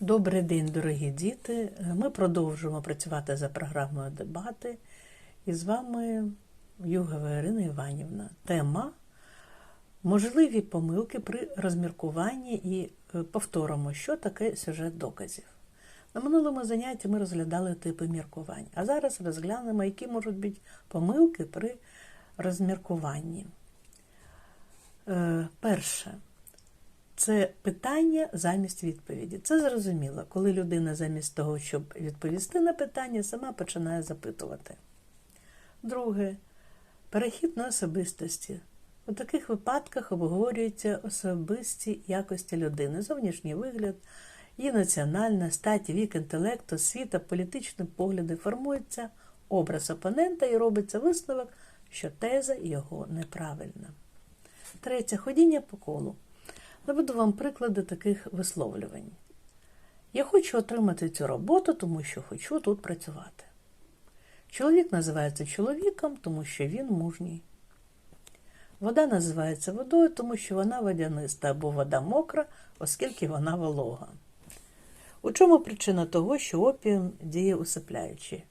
Добрий день, дорогі діти. Ми продовжуємо працювати за програмою дебати. І з вами Югова Ірина Іванівна. Тема можливі помилки при розміркуванні і е, повторимо, що таке сюжет доказів. На минулому занятті ми розглядали типи міркувань, а зараз розглянемо, які можуть бути помилки при розміркуванні. Е, Перше. Це питання замість відповіді. Це зрозуміло, коли людина замість того, щоб відповісти на питання, сама починає запитувати. Друге перехід на особистості. У таких випадках обговорюються особисті якості людини, зовнішній вигляд, її національна стать, вік, інтелект, освіта, політичні погляди, формується образ опонента і робиться висновок, що теза його неправильна. Третє ходіння по колу. Наведу вам приклади таких висловлювань. Я хочу отримати цю роботу, тому що хочу тут працювати. Чоловік називається чоловіком, тому що він мужній. Вода називається водою, тому що вона водяниста або вода мокра, оскільки вона волога. У чому причина того, що опіум діє усипляючи?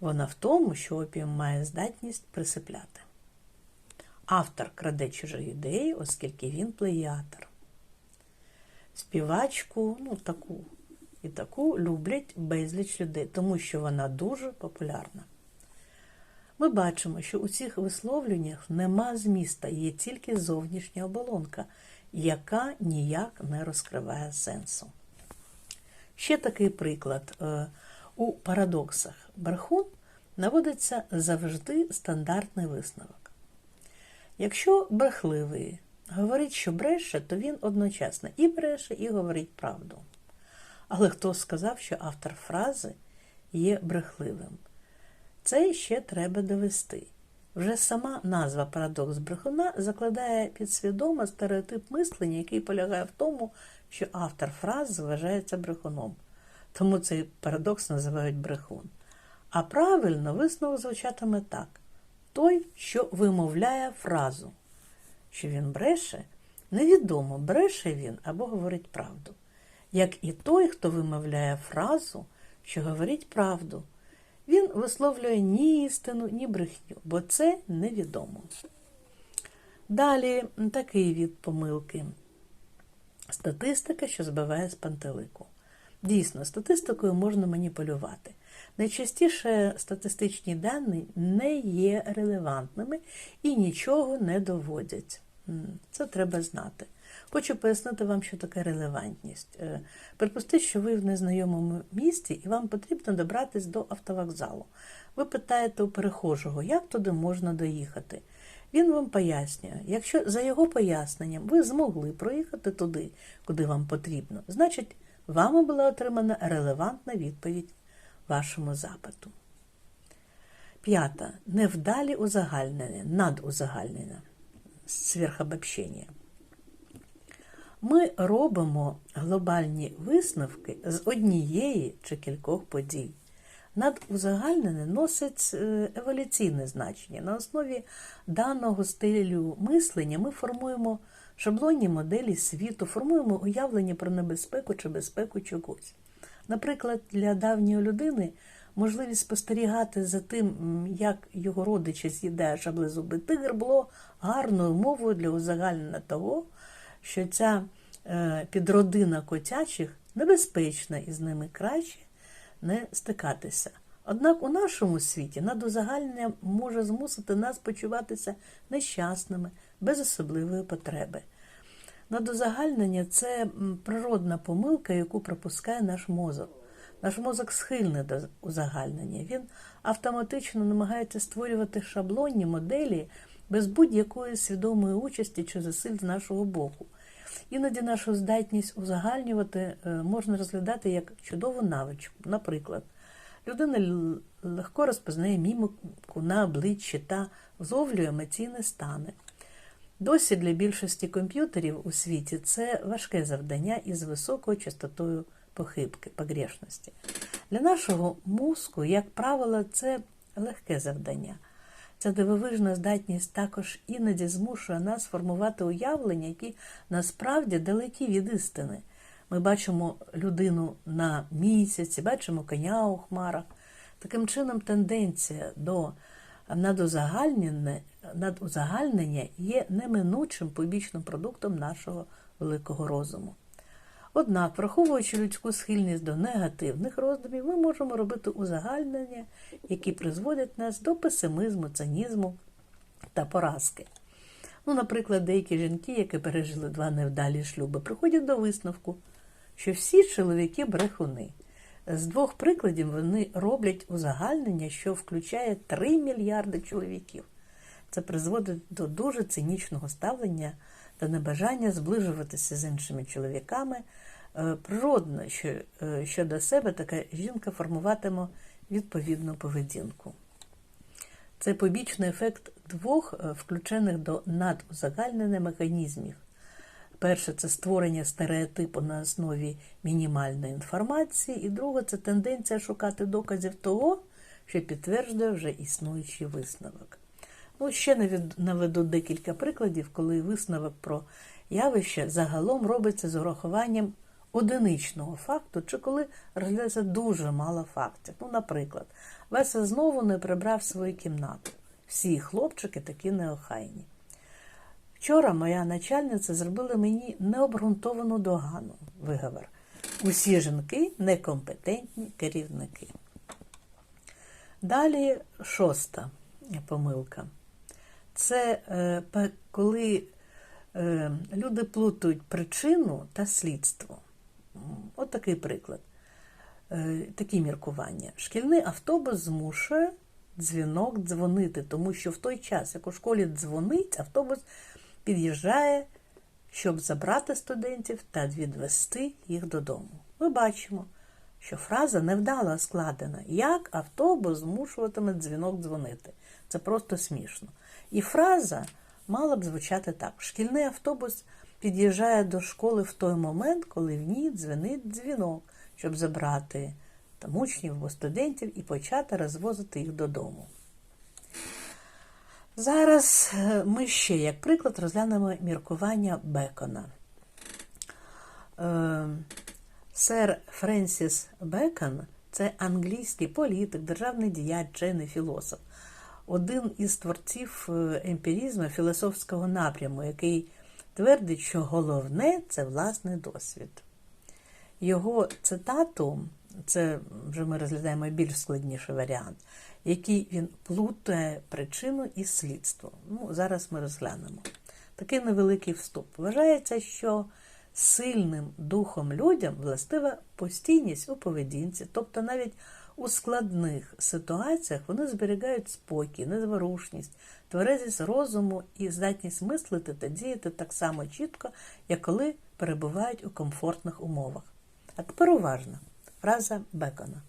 Вона в тому, що опіум має здатність присипляти. Автор краде чужі ідеї, оскільки він плеятор. Співачку, ну таку і таку люблять безліч людей, тому що вона дуже популярна. Ми бачимо, що у цих висловлюваннях нема зміста, є тільки зовнішня оболонка, яка ніяк не розкриває сенсу. Ще такий приклад. Е, У парадоксах брехун наводиться завжди стандартний висновок. Якщо брехливий говорить, що бреше, то він одночасно і бреше, і говорить правду. Але хто сказав, що автор фрази є брехливим? Це ще треба довести. Вже сама назва парадокс брехуна закладає підсвідомо стереотип мислення, який полягає в тому, що автор фрази вважається брехуном. Тому цей парадокс називають брехун. А правильно висновок звучатиме так: той, що вимовляє фразу, що він бреше, невідомо, бреше він або говорить правду, як і той, хто вимовляє фразу, що говорить правду. Він висловлює ні істину, ні брехню, бо це невідомо. Далі такий від помилки. Статистика, що збиває з пантелику. Дійсно, статистикою можна маніпулювати. Найчастіше статистичні дані не є релевантними і нічого не доводять. Це треба знати. Хочу пояснити вам, що таке релевантність. Е, Припустіть, що ви в незнайомому місті і вам потрібно добратись до автовокзалу. Ви питаєте у перехожого, як туди можна доїхати. Він вам пояснює, якщо за його поясненням ви змогли проїхати туди, куди вам потрібно, значить, вами була отримана релевантна відповідь вашому запиту. П'ята. Невдалі узагальнення, надузагальнення, сверхобобщення. Ми робимо глобальні висновки з однієї чи кількох подій. Надузагальнене носить е, еволюційне значення. На основі даного стилю мислення ми формуємо шаблонні моделі світу, формуємо уявлення про небезпеку чи безпеку чогось. Наприклад, для давньої людини можливість спостерігати за тим, як його родичі з'їдає шаблезубий тигр, було гарною мовою для узагальнення того, що ця е, підродина котячих небезпечна і з ними краще не стикатися. Однак у нашому світі надузагальнення може змусити нас почуватися нещасними, без особливої потреби. Надузагальнення це природна помилка, яку пропускає наш мозок. Наш мозок схильний до узагальнення. Він автоматично намагається створювати шаблонні моделі без будь-якої свідомої участі чи зусиль з нашого боку. Іноді нашу здатність узагальнювати е, можна розглядати як чудову навичку. Наприклад, людина легко розпознає мімику на обличчі та зовлює емоційні стани. Досі для більшості комп'ютерів у світі це важке завдання із високою частотою похибки, погрешності. Для нашого мозку, як правило, це легке завдання. Ця дивовижна здатність також іноді змушує нас формувати уявлення, які насправді далекі від істини. Ми бачимо людину на місяці, бачимо коня у хмарах. Таким чином, тенденція до надузагальнення, надузагальнення є неминучим побічним продуктом нашого великого розуму. Однак, враховуючи людську схильність до негативних роздумів, ми можемо робити узагальнення, які призводять нас до песимізму, цинізму та поразки. Ну, наприклад, деякі жінки, які пережили два невдалі шлюби, приходять до висновку, що всі чоловіки брехуни. З двох прикладів вони роблять узагальнення, що включає 3 мільярди чоловіків. Це призводить до дуже цинічного ставлення та небажання зближуватися з іншими чоловіками. Е, Природно, що е, щодо себе така жінка формуватиме відповідну поведінку. Це побічний ефект двох е, включених до надузагальнення механізмів. Перше це створення стереотипу на основі мінімальної інформації, і друге це тенденція шукати доказів того, що підтверджує вже існуючий висновок. Ну, ще наведу декілька прикладів, коли висновок про явище загалом робиться з урахуванням одиничного факту, чи коли розглядається дуже мало фактів. Ну, наприклад, Веса знову не прибрав свою кімнату. Всі хлопчики такі неохайні. Вчора моя начальниця зробила мені необґрунтовану догану, виговор. Усі жінки некомпетентні керівники. Далі шоста помилка. Це е, коли е, люди плутають причину та слідство. От такий приклад. Е, такі міркування. Шкільний автобус змушує дзвінок дзвонити, тому що в той час, як у школі дзвонить, автобус під'їжджає, щоб забрати студентів та відвести їх додому. Ми бачимо, що фраза невдало складена. Як автобус змушуватиме дзвінок дзвонити? Це просто смішно. І фраза мала б звучати так: шкільний автобус під'їжджає до школи в той момент, коли в ній дзвенить дзвінок, щоб забрати там учнів або студентів і почати розвозити їх додому. Зараз е, ми ще, як приклад, розглянемо міркування Бекона. Е, Сер Френсіс Бекон це англійський політик, державний діяч, вчений філософ, один із творців е, емпірізму філософського напряму, який твердить, що головне це власний досвід. Його цитату, це вже ми розглядаємо більш складніший варіант, який він плутає причину і слідство. Ну, зараз ми розглянемо. Такий невеликий вступ. Вважається, що сильним духом людям властива постійність у поведінці, тобто навіть у складних ситуаціях вони зберігають спокій, незворушність, тверезість розуму і здатність мислити та діяти так само чітко, як коли перебувають у комфортних умовах. А тепер уважно. Фраза Бекона.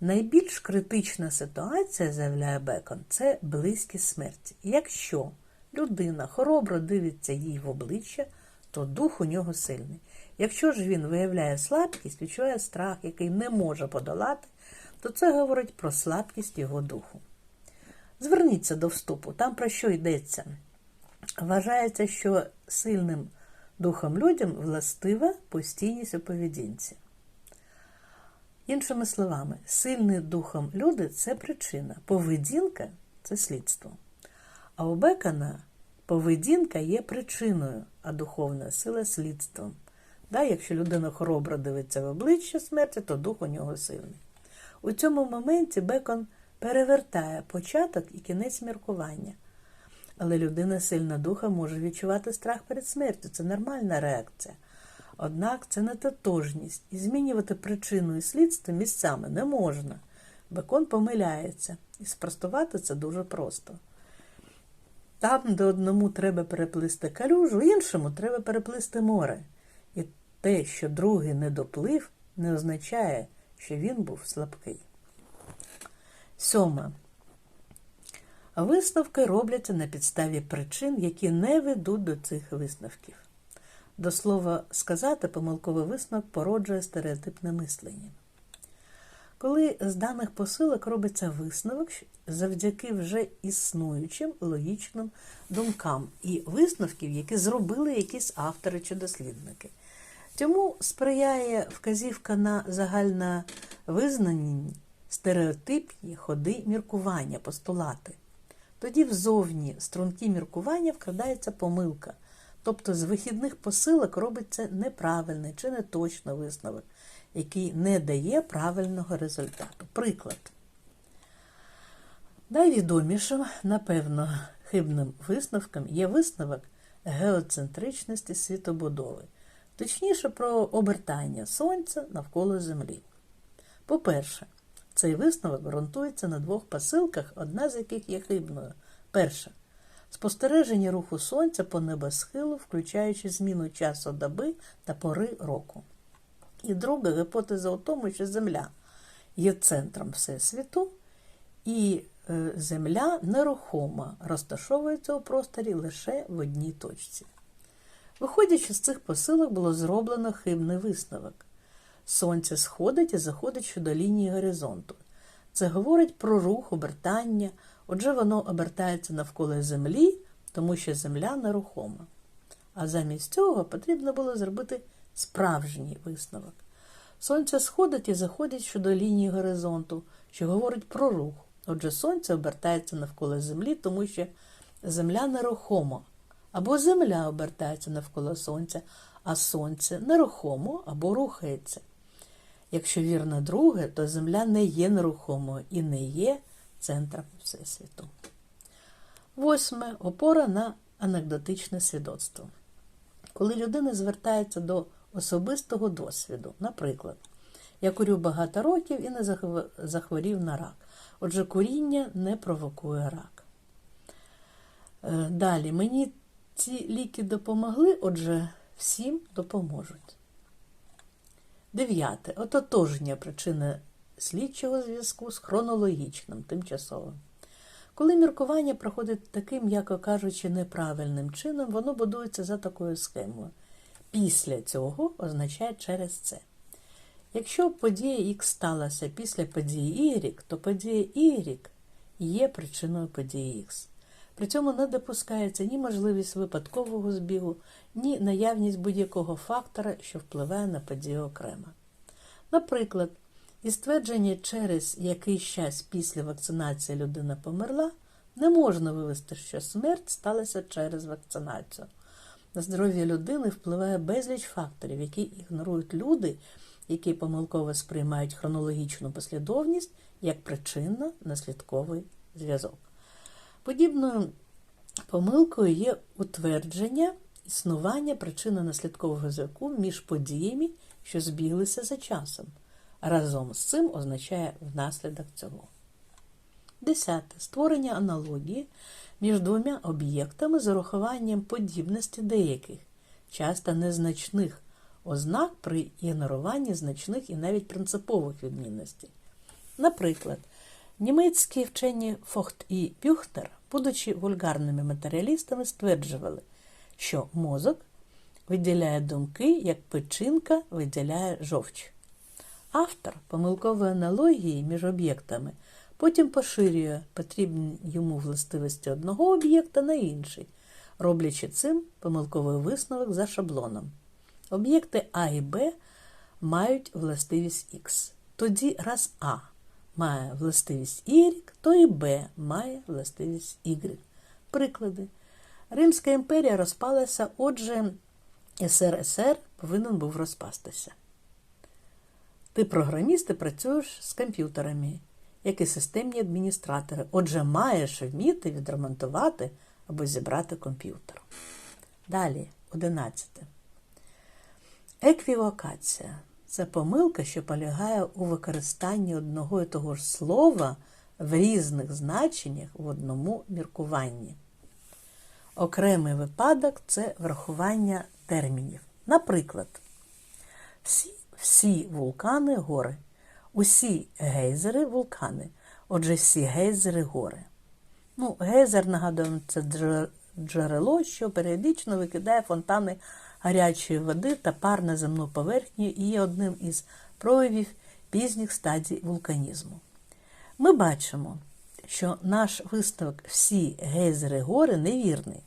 Найбільш критична ситуація, заявляє Бекон, це близькість смерті. Якщо людина хоробро дивиться їй в обличчя, то дух у нього сильний. Якщо ж він виявляє слабкість, відчуває страх, який не може подолати, то це говорить про слабкість його духу. Зверніться до вступу, там про що йдеться. Вважається, що сильним духом людям властива постійність у поведінці. Іншими словами, сильний духом люди це причина, поведінка це слідство. А у Бекона поведінка є причиною, а духовна сила слідством. Да, якщо людина хоробро дивиться в обличчя смерті, то дух у нього сильний. У цьому моменті Бекон перевертає початок і кінець міркування. Але людина сильна духа може відчувати страх перед смертю. Це нормальна реакція. Однак це не тотожність, і змінювати причину і слідство місцями не можна. Бекон помиляється, і спростувати це дуже просто. Там, де одному треба переплисти калюжу, іншому треба переплисти море. І те, що другий не доплив, не означає, що він був слабкий. Сьоме. Висновки робляться на підставі причин, які не ведуть до цих висновків. До слова сказати, помилковий висновок породжує стереотипне мислення. Коли з даних посилок робиться висновок завдяки вже існуючим логічним думкам і висновків, які зробили якісь автори чи дослідники. Цьому сприяє вказівка на загальновизнані стереотипні ходи міркування, постулати. Тоді взовні струнки міркування вкрадається помилка, тобто з вихідних посилок робиться неправильний чи неточний висновок, який не дає правильного результату. Приклад. Найвідомішим, напевно, хибним висновком є висновок геоцентричності світобудови, точніше про обертання Сонця навколо Землі. По-перше, цей висновок ґрунтується на двох посилках, одна з яких є хибною. Перша спостереження руху Сонця по небосхилу, включаючи зміну часу доби та пори року. І друга гіпотеза у тому, що Земля є центром Всесвіту, і е, Земля нерухома, розташовується у просторі лише в одній точці. Виходячи з цих посилок, було зроблено хибний висновок. Сонце сходить і заходить щодо лінії горизонту. Це говорить про рух, обертання, отже, воно обертається навколо Землі, тому що Земля нерухома. А замість цього потрібно було зробити справжній висновок. Сонце сходить і заходить щодо лінії горизонту, що говорить про рух. Отже, сонце обертається навколо Землі, тому що Земля нерухома. Або Земля обертається навколо Сонця, а Сонце нерухомо або рухається. Якщо вірно друге, то Земля не є нерухомою і не є центром Всесвіту. Восьме опора на анекдотичне свідоцтво. Коли людина звертається до особистого досвіду, наприклад, я курю багато років і не захворів на рак. Отже, куріння не провокує рак. Е, Далі, мені ці ліки допомогли, отже, всім допоможуть. Дев'яте. Ототоження причини слідчого зв'язку з хронологічним, тимчасовим. Коли міркування проходить таким, м'яко кажучи, неправильним чином, воно будується за такою схемою. Після цього означає через це. Якщо подія Х сталася після події Y, то подія Y є причиною події Х. При цьому не допускається ні можливість випадкового збігу, ні наявність будь-якого фактора, що впливає на подію окремо. Наприклад, із ствердження, через якийсь час після вакцинації людина померла, не можна вивести, що смерть сталася через вакцинацію. На здоров'я людини впливає безліч факторів, які ігнорують люди, які помилково сприймають хронологічну послідовність як причинно-наслідковий зв'язок. Подібною помилкою є утвердження існування причинно-наслідкового зв'язку між подіями, що збіглися за часом. Разом з цим означає внаслідок цього. Десяте. Створення аналогії між двома об'єктами з урахуванням подібності деяких, часто незначних ознак при ігноруванні значних і навіть принципових відмінностей. Наприклад, німецькі вчені Фохт і Бюхтер, будучи вульгарними матеріалістами, стверджували, що мозок виділяє думки, як печінка виділяє жовч. Автор помилкової аналогії між об'єктами потім поширює потрібні йому властивості одного об'єкта на інший, роблячи цим помилковий висновок за шаблоном. Об'єкти А і Б мають властивість Х. Тоді раз А має властивість Y, то і Б має властивість Y. Приклади. Римська імперія розпалася, отже, СРСР повинен був розпастися. Ти програміст і працюєш з комп'ютерами, як і системні адміністратори. Отже, маєш вміти відремонтувати або зібрати комп'ютер. Далі, 11. Еквівокація це помилка, що полягає у використанні одного і того ж слова в різних значеннях в одному міркуванні. Окремий випадок це врахування термінів. Наприклад, всі всі вулкани гори, усі гейзери вулкани, отже, всі гейзери гори. Ну, Гейзер, нагадуємо, це джерело, що періодично викидає фонтани гарячої води та пар на земну поверхню і є одним із проявів пізніх стадій вулканізму. Ми бачимо, що наш висновок всі гейзери гори невірний.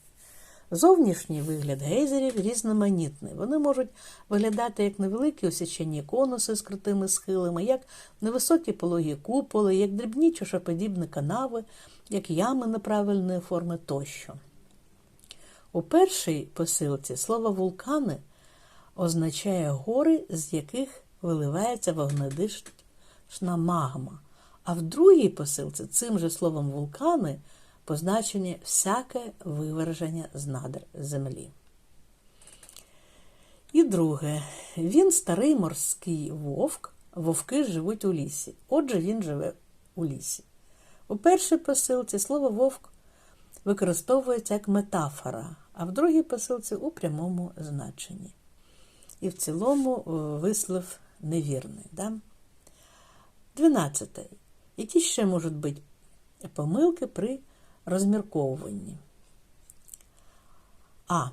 Зовнішній вигляд гейзерів різноманітний. Вони можуть виглядати як невеликі осічені конуси з крутими схилами, як невисокі пологі куполи, як дрібні чашоподібні канави, як ями неправильної форми тощо. У першій посилці слово вулкани означає гори, з яких виливається вогнедишна магма. А в другій посилці цим же словом вулкани позначені всяке виверження з надр землі. І друге, він старий морський вовк, вовки живуть у лісі. Отже, він живе у лісі. У першій посилці слово вовк використовується як метафора, а в другій посилці у прямому значенні. І в цілому вислов невірний. Да? 12. Які ще можуть бути помилки при розмірковуванні? А.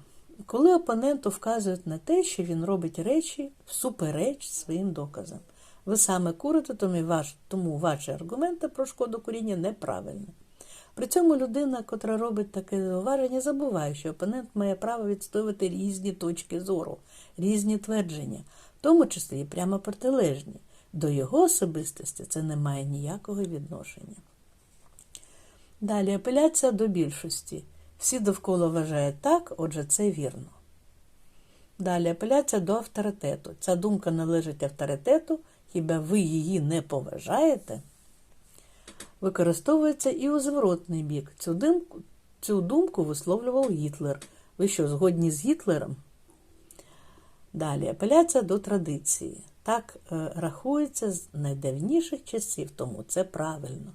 Коли опоненту вказують на те, що він робить речі всупереч своїм доказам. Ви саме курите, тому, ваш, тому ваші аргументи про шкоду куріння неправильні. При цьому людина, котра робить таке зауваження, забуває, що опонент має право відстоювати різні точки зору, різні твердження, в тому числі і прямо протилежні. До його особистості це не має ніякого відношення. Далі апеляція до більшості. Всі довкола вважають так, отже, це вірно. Далі апеляція до авторитету. Ця думка належить авторитету, хіба ви її не поважаєте? Використовується і у зворотний бік. Цю думку, цю думку висловлював Гітлер. Ви що, згодні з Гітлером? Далі апеляція до традиції. Так е, рахується з найдавніших часів, тому це правильно.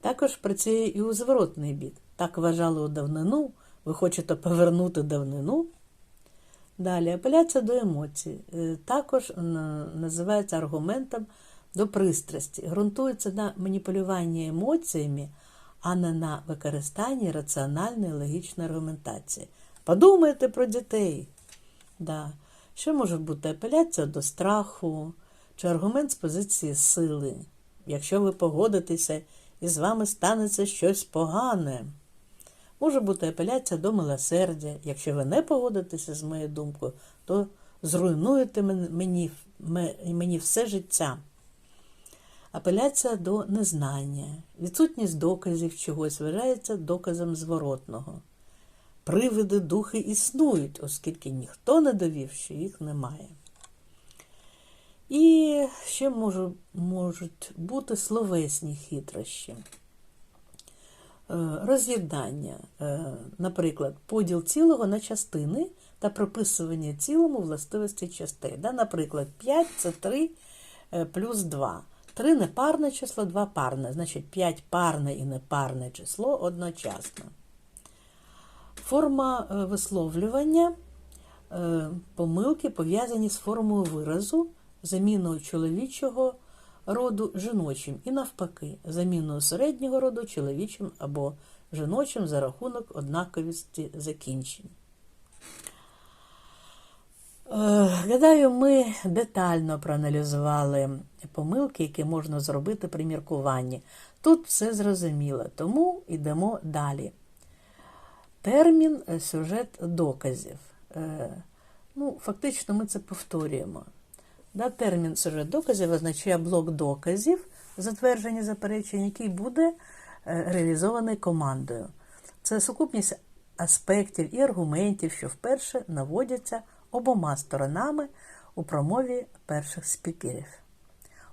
Також працює і у зворотний бік. Так вважали у давнину, ви хочете повернути давнину. Далі апеляція до емоцій. Е, також називається аргументом до пристрасті. Ґрунтується на маніпулюванні емоціями, а не на використанні раціональної логічної аргументації. Подумайте про дітей. Да. Ще може бути апеляція до страху чи аргумент з позиції сили. Якщо ви погодитеся і з вами станеться щось погане. Може бути апеляція до милосердя. Якщо ви не погодитеся з моєю думкою, то зруйнуєте мені, мені все життя. Апеляція до незнання. Відсутність доказів чогось вважається доказом зворотного. Привиди духи існують, оскільки ніхто не довів, що їх немає. І ще можуть, можуть бути словесні хитрощі. Роз'єднання, наприклад, поділ цілого на частини та прописування цілому властивості частин. Да? Наприклад, 5 це 3 плюс 2. 3 непарне число, 2 парне. Значить, 5 парне і непарне число одночасно. Форма висловлювання, помилки пов'язані з формою виразу, заміною чоловічого роду жіночим і навпаки, заміною середнього роду чоловічим або жіночим за рахунок однаковості закінчень. Гадаю, ми детально проаналізували помилки, які можна зробити при міркуванні. Тут все зрозуміло, тому йдемо далі. Термін сюжет доказів. Ну, Фактично, ми це повторюємо. Да, Термін сюжет доказів означає блок доказів, затвердження заперечень, який буде реалізований командою. Це сукупність аспектів і аргументів, що вперше наводяться обома сторонами у промові перших спікерів.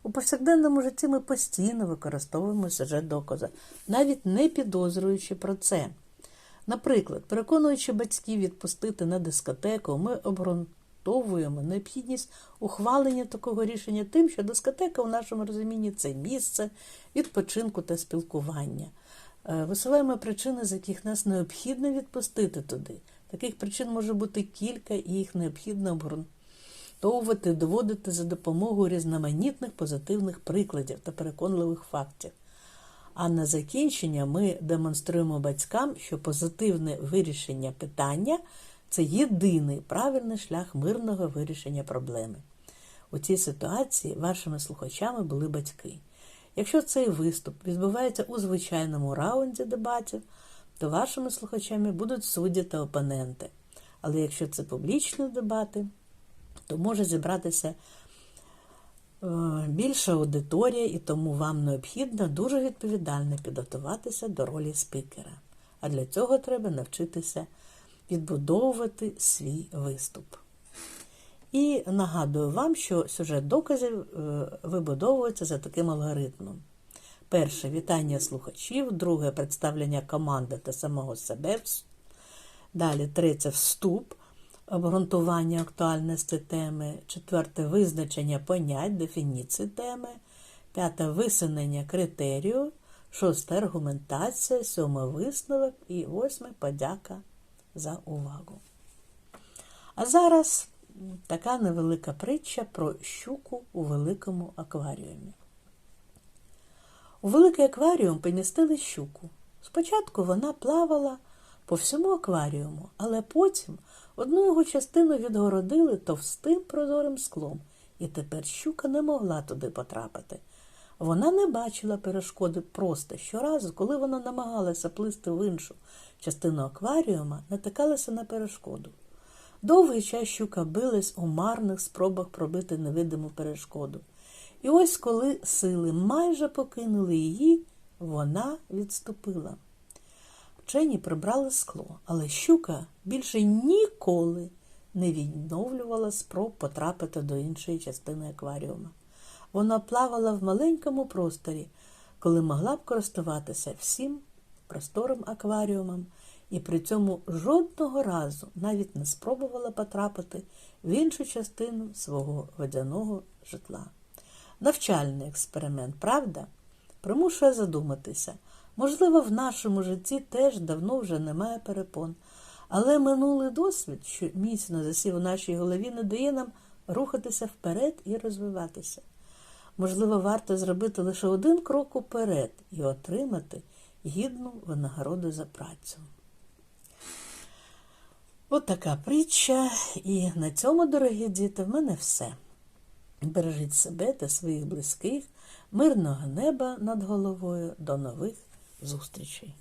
У повсякденному житті ми постійно використовуємо сюжет доказа, навіть не підозрюючи про це. Наприклад, переконуючи батьків відпустити на дискотеку, ми обґрунтовуємо необхідність ухвалення такого рішення тим, що дискотека у нашому розумінні це місце відпочинку та спілкування. Висуваємо причини, з яких нас необхідно відпустити туди. Таких причин може бути кілька, і їх необхідно обґрунтовувати, доводити за допомогою різноманітних позитивних прикладів та переконливих фактів. А на закінчення ми демонструємо батькам, що позитивне вирішення питання це єдиний правильний шлях мирного вирішення проблеми. У цій ситуації вашими слухачами були батьки. Якщо цей виступ відбувається у звичайному раунді дебатів, то вашими слухачами будуть судді та опоненти. Але якщо це публічні дебати, то може зібратися е, більша аудиторія, і тому вам необхідно дуже відповідально підготуватися до ролі спікера. А для цього треба навчитися відбудовувати свій виступ. І нагадую вам, що сюжет доказів е, вибудовується за таким алгоритмом. Перше вітання слухачів, друге представлення команди та самого себе. Далі третє вступ, обґрунтування актуальності теми, четверте визначення понять, дефініції теми, п'яте висунення критерію, шосте аргументація, сьоме висновок і восьме подяка за увагу. А зараз така невелика притча про щуку у великому акваріумі. У великий акваріум помістили щуку. Спочатку вона плавала по всьому акваріуму, але потім одну його частину відгородили товстим прозорим склом, і тепер щука не могла туди потрапити. Вона не бачила перешкоди просто щоразу, коли вона намагалася плисти в іншу частину акваріума, натикалася на перешкоду. Довгий час щука билась у марних спробах пробити невидиму перешкоду. І ось коли сили майже покинули її, вона відступила. Вчені прибрали скло, але щука більше ніколи не відновлювала спроб потрапити до іншої частини акваріума. Вона плавала в маленькому просторі, коли могла б користуватися всім просторим акваріумом, і при цьому жодного разу навіть не спробувала потрапити в іншу частину свого водяного житла. Навчальний експеримент, правда? Примушує задуматися. Можливо, в нашому житті теж давно вже немає перепон, але минулий досвід, що міцно засів у нашій голові, не дає нам рухатися вперед і розвиватися. Можливо, варто зробити лише один крок уперед і отримати гідну винагороду за працю. От така притча, і на цьому, дорогі діти, в мене все. Бережіть себе та своїх близьких, мирного неба над головою. До нових зустрічей!